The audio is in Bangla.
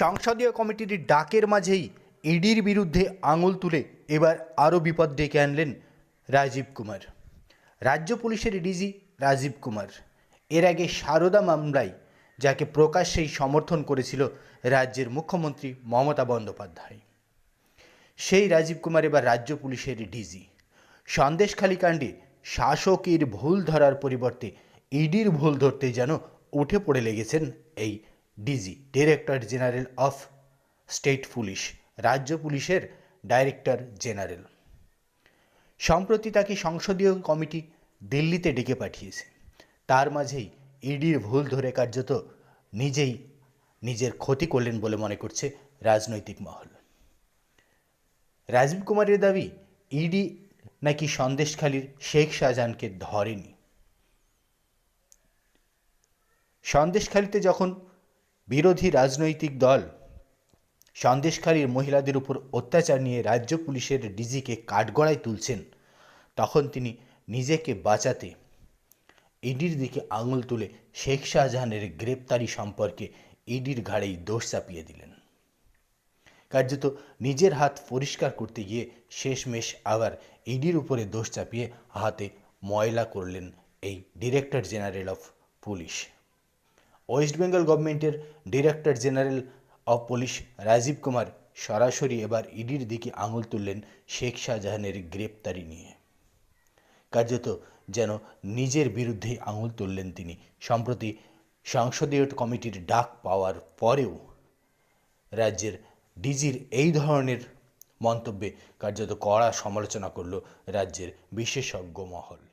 সংসদীয় কমিটির ডাকের মাঝেই ইডির বিরুদ্ধে আঙুল তুলে এবার আরও বিপদ ডেকে আনলেন রাজীব কুমার। রাজ্য পুলিশের ডিজি রাজীব কুমার। এর আগে সারদা মামলায়, যাকে প্রকাশ্যেই সমর্থন করেছিল রাজ্যের মুখ্যমন্ত্রী মমতা বন্দ্যোপাধ্যায়। সেই রাজীব কুমার এবার রাজ্য পুলিশের ডিজি। সন্দেশখালী কাণ্ডে শাসকের ভুল ধরার পরিবর্তে ইডির ভুল ধরতে যেন উঠে পড়ে লেগেছেন এই DG director general of state police রাজ্য পুলিশের ডাইরেক্টর জেনারেল সম্প্রতি তাকে সংসদীয় কমিটি দিল্লিতে ডেকে পাঠিয়েছে। তার মাঝেই ইডির ভুল ধরে কার্যত নিজেই নিজের ক্ষতি করলেন বলে মনে করছে রাজনৈতিক মহল। রাজীব কুমারের দাবি, ইডি নাকি সন্দেশখালীর শেখ শাহজাহানকে ধরেনি। সন্দেশখালীতে যখন বিরোধী রাজনৈতিক দল সন্দেশকারীর মহিলাদের উপর অত্যাচার নিয়ে রাজ্য পুলিশের ডিজিকে কাঠগড়ায় তুলছেন। তখন তিনি নিজেকে বাঁচাতে ইডির দিকে আঙুল তুলে শেখ শাহজাহানের গ্রেপ্তারি সম্পর্কে ইডির ঘাড়েই দোষ চাপিয়ে দিলেন। কার্যত নিজের হাত পরিষ্কার করতে গিয়ে শেষমেশ আবার ইডির উপরে দোষ চাপিয়ে হাতে ময়লা করলেন এই director general of police. West Bengal গভর্নমেন্টের director general of police Rajeev Kumar সরাসরি এবার ইডির দিকে আঙুল তুললেন শেখ শাহজাহানের গ্রেপ্তারি নিয়ে। কার্যত যেন নিজের বিরুদ্ধেই আঙুল তুললেন তিনি। সম্প্রতি সংসদীয় কমিটির ডাক পাওয়ার পরেও রাজ্যের ডিজির এই ধরনের মন্তব্যে কার্যত কড়া সমালোচনা করল রাজ্যের বিশেষজ্ঞ মহল।